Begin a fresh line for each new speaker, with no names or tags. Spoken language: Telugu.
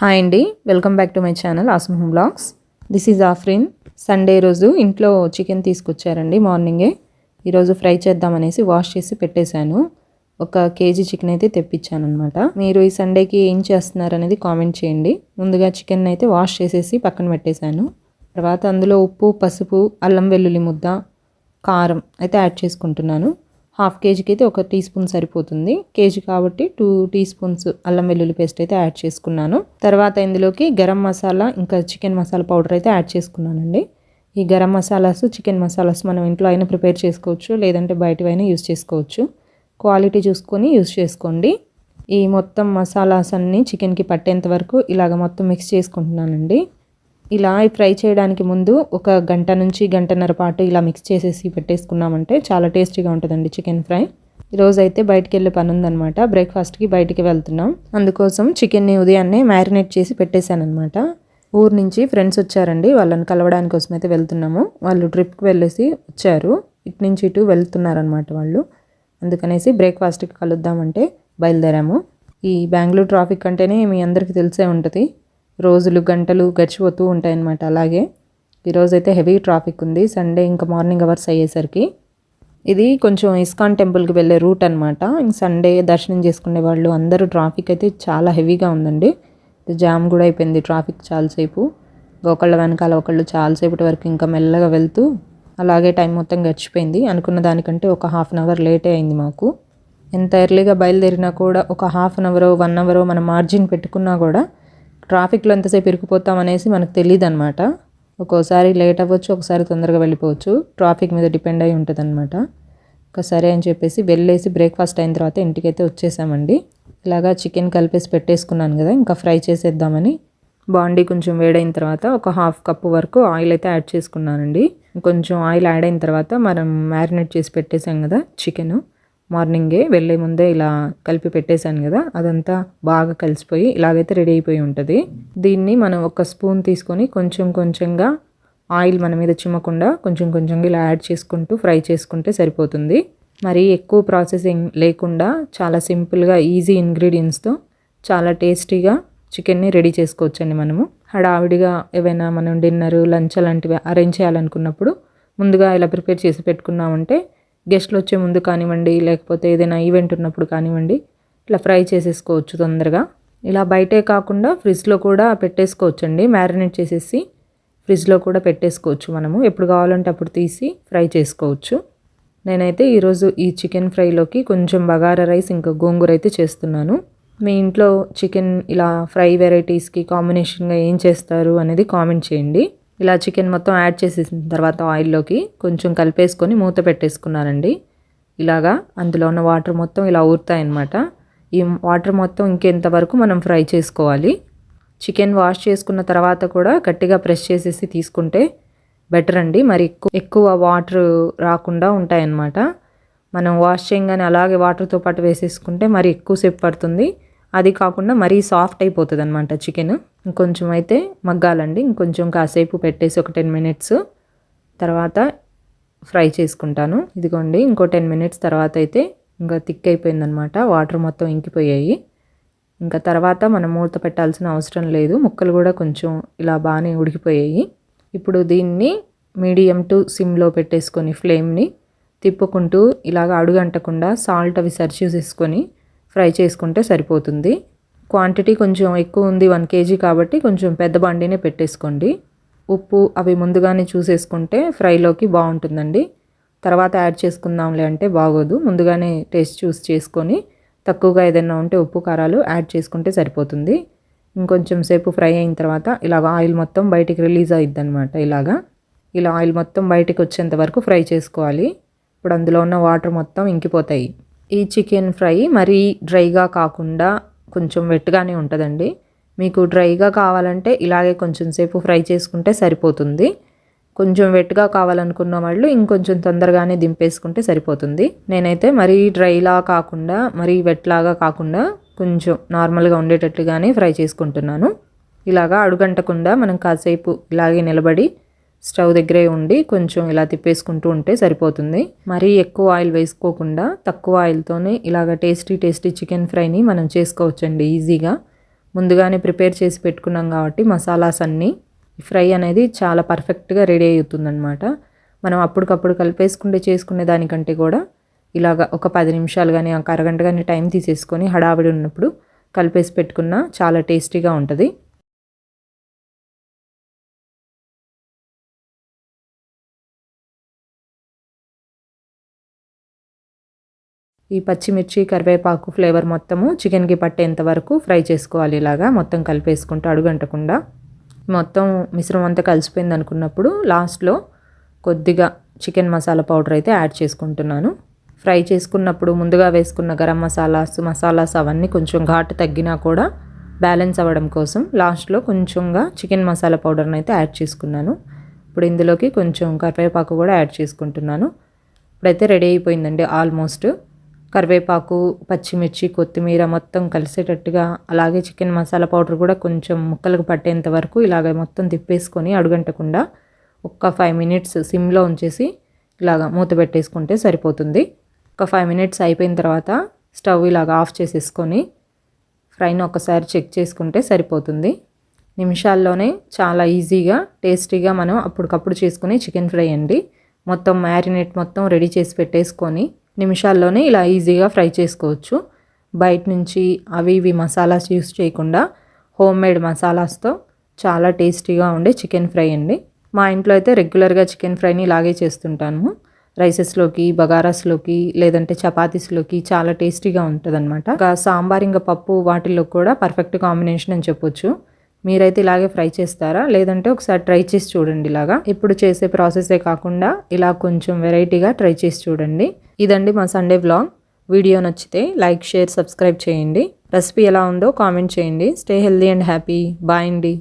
హాయ్ అండి welcome back to my channel awesome blogs this is Afrin Sunday రోజు ఇంట్లో చికెన్ తీసుకొచ్చారండి మార్నింగే ఈరోజు ఫ్రై చేద్దామనేసి వాష్ చేసి పెట్టేశాను. ఒక కేజీ చికెన్ అయితే తెప్పించాను అనమాట మీరు ఈ సండేకి ఏం చేస్తున్నారు అనేది కామెంట్ చేయండి. ముందుగా చికెన్ అయితే వాష్ చేసేసి పక్కన పెట్టేశాను. తర్వాత అందులో ఉప్పు పసుపు అల్లం వెల్లుల్లి ముద్ద కారం అయితే యాడ్ చేసుకుంటున్నాను. హాఫ్ కేజీకి అయితే ఒక టీ స్పూన్ సరిపోతుంది. కేజీ కాబట్టి టూ టీ స్పూన్స్ అల్లం వెల్లుల్లి పేస్ట్ అయితే యాడ్ చేసుకున్నాను. తర్వాత ఇందులోకి గరం మసాలా ఇంకా చికెన్ మసాలా పౌడర్ అయితే యాడ్ చేసుకున్నానండి. ఈ గరం మసాలాస్ చికెన్ మసాలాస్ మనం ఇంట్లో అయినా ప్రిపేర్ చేసుకోవచ్చు లేదంటే బయటవైనా యూస్ చేసుకోవచ్చు. క్వాలిటీ చూసుకొని యూస్ చేసుకోండి. ఈ మొత్తం మసాలాస్ అన్నీ చికెన్కి పట్టేంత వరకు ఇలాగ మొత్తం మిక్స్ చేసుకుంటున్నానండి. ఇలా ఫ్రై చేయడానికి ముందు ఒక గంట నుంచి గంటన్నర పాటు ఇలా మిక్స్ చేసేసి పెట్టేసుకున్నామంటే చాలా టేస్టీగా ఉంటుందండి చికెన్ ఫ్రై. ఈరోజు అయితే బయటికి వెళ్ళే పని ఉందనమాట బ్రేక్ఫాస్ట్కి బయటికి వెళ్తున్నాం. అందుకోసం చికెన్ని ఉదయాన్నే మ్యారినేట్ చేసి పెట్టేశాను అనమాట ఊరు నుంచి ఫ్రెండ్స్ వచ్చారండి. వాళ్ళని కలవడానికి కోసం అయితే వెళ్తున్నాము. వాళ్ళు ట్రిప్కి వెళ్ళేసి వచ్చారు. ఇటు నుంచి ఇటు వెళ్తున్నారనమాట వాళ్ళు. అందుకనేసి బ్రేక్ఫాస్ట్కి కలుద్దామంటే బయలుదేరాము. ఈ బెంగళూరు ట్రాఫిక్ అంటేనే మీ అందరికీ తెలిసే ఉంటుంది. రోజులు గంటలు గడిచిపోతూ ఉంటాయన్నమాట. అలాగే ఈరోజైతే హెవీ ట్రాఫిక్ ఉంది. సండే ఇంకా మార్నింగ్ అవర్స్ అయ్యేసరికి. ఇది కొంచెం ఇస్కాన్ టెంపుల్కి వెళ్ళే రూట్ అనమాట సండే దర్శనం చేసుకునే వాళ్ళు అందరూ ట్రాఫిక్ అయితే చాలా హెవీగా ఉందండి. జామ్ కూడా అయిపోయింది ట్రాఫిక్ చాలాసేపు. ఒకళ్ళ వెనకాల ఒకళ్ళు చాలాసేపటి వరకు ఇంకా మెల్లగా వెళ్తూ అలాగే టైం మొత్తం గడిచిపోయింది. అనుకున్న దానికంటే ఒక హాఫ్ అన్ అవర్ లేటే అయింది మాకు. ఎంత ఎర్లీగా బయలుదేరినా కూడా ఒక half an hour one hour మనం మార్జిన్ పెట్టుకున్నా కూడా ట్రాఫిక్లో ఎంతసేపు ఇరుకుపోతాం అనేసి మనకు తెలియదు అనమాట ఒక్కోసారి లేట్ అవ్వచ్చు ఒకసారి తొందరగా వెళ్ళిపోవచ్చు. ట్రాఫిక్ మీద డిపెండ్ అయి ఉంటుంది అనమాట ఇంకా సరే అని చెప్పేసి వెళ్ళేసి బ్రేక్ఫాస్ట్ అయిన తర్వాత ఇంటికైతే వచ్చేసామండి. ఇలాగా చికెన్ కలిపేసి పెట్టేసుకున్నాను కదా ఇంకా ఫ్రై చేసేద్దామని. బాండీ కొంచెం వేడైన తర్వాత ఒక హాఫ్ కప్పు వరకు ఆయిల్ అయితే యాడ్ చేసుకున్నానండి. కొంచెం ఆయిల్ యాడ్ అయిన తర్వాత మనం మ్యారినేట్ చేసి పెట్టేసాం కదా చికెను. మార్నింగే వెళ్ళే ముందే ఇలా కలిపి పెట్టేశాను కదా అదంతా బాగా కలిసిపోయి ఇలాగైతే రెడీ అయిపోయి ఉంటుంది. దీన్ని మనం ఒక స్పూన్ తీసుకొని కొంచెం కొంచెంగా ఆయిల్ మన మీద చిమ్మకుండా కొంచెం కొంచెంగా ఇలా యాడ్ చేసుకుంటూ ఫ్రై చేసుకుంటే సరిపోతుంది. మరి ఎక్కువ ప్రాసెసింగ్ లేకుండా చాలా సింపుల్గా ఈజీ ఇంగ్రీడియంట్స్తో చాలా టేస్టీగా చికెన్ని రెడీ చేసుకోవచ్చండి మనము. హడావిడిగా ఏవైనా మనం డిన్నర్ లంచ్ అలాంటివి అరేంజ్ చేయాలనుకున్నప్పుడు ముందుగా ఇలా ప్రిపేర్ చేసి పెట్టుకున్నామంటే గెస్ట్లు వచ్చే ముందు కానివ్వండి లేకపోతే ఏదైనా ఈవెంట్ ఉన్నప్పుడు కానివ్వండి ఇట్లా ఫ్రై చేసేసుకోవచ్చు తొందరగా. ఇలా బయటే కాకుండా ఫ్రిడ్జ్లో కూడా పెట్టేసుకోవచ్చండి. మ్యారినేట్ చేసేసి ఫ్రిడ్జ్లో కూడా పెట్టేసుకోవచ్చు మనము. ఎప్పుడు కావాలంటే అప్పుడు తీసి ఫ్రై చేసుకోవచ్చు. నేనైతే ఈరోజు ఈ చికెన్ ఫ్రైలోకి కొంచెం బగారా రైస్ ఇంకా గోంగూర అయితే చేస్తున్నాను. మీ ఇంట్లో చికెన్ ఇలా ఫ్రై వెరైటీస్కి కాంబినేషన్గా ఏం చేస్తారు అనేది కామెంట్ చేయండి. ఇలా చికెన్ మొత్తం యాడ్ చేసేసిన తర్వాత ఆయిల్లోకి కొంచెం కలిపేసుకొని మూత పెట్టేసుకున్నానండి. ఇలాగా అందులో ఉన్న వాటర్ మొత్తం ఇలా ఊరుతాయన్నమాట. ఈ వాటర్ మొత్తం ఇంకెంతవరకు మనం ఫ్రై చేసుకోవాలి? చికెన్ వాష్ చేసుకున్న తర్వాత కూడా గట్టిగా ప్రెస్ చేసేసి తీసుకుంటే బెటర్ అండి. మరి ఎక్కువ ఎక్కువ వాటర్ రాకుండా ఉంటాయన్నమాట. మనం వాష్ చేయగానే అలాగే వాటర్తో పాటు వేసేసుకుంటే మరి ఎక్కువసేపు పడుతుంది. అది కాకుండా మరీ సాఫ్ట్ అయిపోతుంది అనమాట చికెన్. ఇంకొంచెం అయితే మగ్గాలండి. ఇంకొంచెం కాసేపు పెట్టేసి ఒక టెన్ మినిట్స్ తర్వాత ఫ్రై చేసుకుంటాను. ఇదిగోండి ఇంకో టెన్ మినిట్స్ తర్వాత అయితే ఇంకా థిక్ అయిపోయిందనమాట వాటర్ మొత్తం ఇంకిపోయాయి. ఇంకా తర్వాత మనం మూత పెట్టాల్సిన అవసరం లేదు. ముక్కలు కూడా కొంచెం ఇలా బాగానే ఉడికిపోయాయి. ఇప్పుడు దీన్ని మీడియం టు సిమ్లో పెట్టేసుకొని ఫ్లేమ్ని తిప్పుకుంటూ ఇలాగ అడుగంటకుండా సాల్ట్ అవి సర్చ్ చేసుకొని ఫ్రై చేసుకుంటే సరిపోతుంది. క్వాంటిటీ కొంచెం ఎక్కువ ఉంది వన్ కేజీ కాబట్టి కొంచెం పెద్ద బండినే పెట్టేసుకోండి. ఉప్పు అవి ముందుగానే చూసేసుకుంటే ఫ్రైలోకి బాగుంటుందండి. తర్వాత యాడ్ చేసుకుందాంలే అంటే బాగోదు. ముందుగానే టేస్ట్ చూస్ చేసుకొని తక్కువగా ఏదైనా ఉంటే ఉప్పు కారాలు యాడ్ చేసుకుంటే సరిపోతుంది. ఇంకొంచెం సేపు ఫ్రై అయిన తర్వాత ఇలాగ ఆయిల్ మొత్తం బయటికి రిలీజ్ అయిద్ది అనమాట ఇలాగా. ఇలా ఆయిల్ మొత్తం బయటికి వచ్చేంత వరకు ఫ్రై చేసుకోవాలి. ఇప్పుడు అందులో ఉన్న వాటర్ మొత్తం ఇంకిపోతాయి. ఈ చికెన్ ఫ్రై మరీ డ్రైగా కాకుండా కొంచెం వెట్గానే ఉంటుందండి. మీకు డ్రైగా కావాలంటే ఇలాగే కొంచెం సేపు ఫ్రై చేసుకుంటే సరిపోతుంది. కొంచెం వెట్గా కావాలనుకున్న వాళ్ళు ఇంకొంచెం తొందరగానే దింపేసుకుంటే సరిపోతుంది. నేనైతే మరీ డ్రైలా కాకుండా మరీ వెట్లాగా కాకుండా కొంచెం నార్మల్గా ఉండేటట్లుగానే ఫ్రై చేసుకుంటున్నాను. ఇలాగా అడుగంటకుండా మనం కాసేపు ఇలాగే నిలబడి స్టవ్ దగ్గరే ఉండి కొంచెం ఇలా తిప్పేసుకుంటూ ఉంటే సరిపోతుంది. మరీ ఎక్కువ ఆయిల్ వేసుకోకుండా తక్కువ ఆయిల్తోనే ఇలాగ టేస్టీ టేస్టీ చికెన్ ఫ్రైని మనం చేసుకోవచ్చండి ఈజీగా. ముందుగానే ప్రిపేర్ చేసి పెట్టుకున్నాం కాబట్టి మసాలాస్ అన్నీ. ఫ్రై అనేది చాలా పర్ఫెక్ట్గా రెడీ అవుతుందనమాట మనం అప్పటికప్పుడు కలిపేసుకుంటే చేసుకునే దానికంటే కూడా ఇలాగ ఒక పది నిమిషాలు కానీ ఒక అరగంట కానీ టైం తీసేసుకొని హడావిడి ఉన్నప్పుడు కలిపేసి పెట్టుకున్న చాలా టేస్టీగా ఉంటుంది. ఈ పచ్చిమిర్చి కరివేపాకు ఫ్లేవర్ మొత్తము చికెన్కి పట్టేంత వరకు ఫ్రై చేసుకోవాలి ఇలాగా. మొత్తం కలిపేసుకుంటూ అడుగంటకుండా. మొత్తం మిశ్రమం అంతా కలిసిపోయింది అనుకున్నప్పుడు లాస్ట్లో కొద్దిగా చికెన్ మసాలా పౌడర్ అయితే యాడ్ చేసుకుంటున్నాను. ఫ్రై చేసుకున్నప్పుడు ముందుగా వేసుకున్న గరం మసాలాస్ మసాలాస్ అవన్నీ కొంచెం ఘాటు తగ్గినా కూడా బ్యాలెన్స్ అవ్వడం కోసం లాస్ట్లో కొంచెంగా చికెన్ మసాలా పౌడర్ని అయితే యాడ్ చేసుకున్నాను. ఇప్పుడు ఇందులోకి కొంచెం కరివేపాకు కూడా యాడ్ చేసుకుంటున్నాను. ఇప్పుడైతే రెడీ అయిపోయిందండి ఆల్మోస్ట్. కరివేపాకు పచ్చిమిర్చి కొత్తిమీర మొత్తం కలిసేటట్టుగా అలాగే చికెన్ మసాలా పౌడర్ కూడా కొంచెం ముక్కలకు పట్టేంత వరకు ఇలాగ మొత్తం తిప్పేసుకొని అడుగంటకుండా ఒక్క ఫైవ్ మినిట్స్ సిమ్లో ఉంచేసి ఇలాగ మూత పెట్టేసుకుంటే సరిపోతుంది. ఒక ఫైవ్ మినిట్స్ అయిపోయిన తర్వాత స్టవ్ ఇలాగ ఆఫ్ చేసేసుకొని ఫ్రైని ఒకసారి చెక్ చేసుకుంటే సరిపోతుంది. నిమిషాల్లోనే చాలా ఈజీగా టేస్టీగా మనం అప్పటికప్పుడు చేసుకుని చికెన్ ఫ్రై అండి. మొత్తం మ్యారినేట్ మొత్తం రెడీ చేసి పెట్టేసుకొని నిమిషాల్లోనే ఇలా ఈజీగా ఫ్రై చేసుకోవచ్చు. బయట నుంచి అవి ఇవి మసాలాస్ యూస్ చేయకుండా హోమ్ మేడ్ మసాలాస్తో చాలా టేస్టీగా ఉండే చికెన్ ఫ్రై అండి. మా ఇంట్లో అయితే రెగ్యులర్గా చికెన్ ఫ్రైని ఇలాగే చేస్తుంటాను. రైసెస్లోకి బగారాస్లోకి లేదంటే చపాతీస్లోకి చాలా టేస్టీగా ఉంటుంది అనమాట ఇంకా సాంబార్ ఇంకా పప్పు వాటిల్లో కూడా పర్ఫెక్ట్ కాంబినేషన్ అని చెప్పొచ్చు. మీరైతే ఇలాగే ఫ్రై చేస్తారా? లేదంటే ఒకసారి ట్రై చేసి చూడండి ఇలాగా. ఇప్పుడు చేసే ప్రాసెసే కాకుండా ఇలా కొంచెం వెరైటీగా ట్రై చేసి చూడండి. ఇదండి మా సండే వ్లాగ్ వీడియో నచ్చితే లైక్ షేర్ సబ్స్క్రైబ్ చేయండి. రెసిపీ ఎలా ఉందో కామెంట్ చేయండి. Stay healthy and happy. Bye అండి.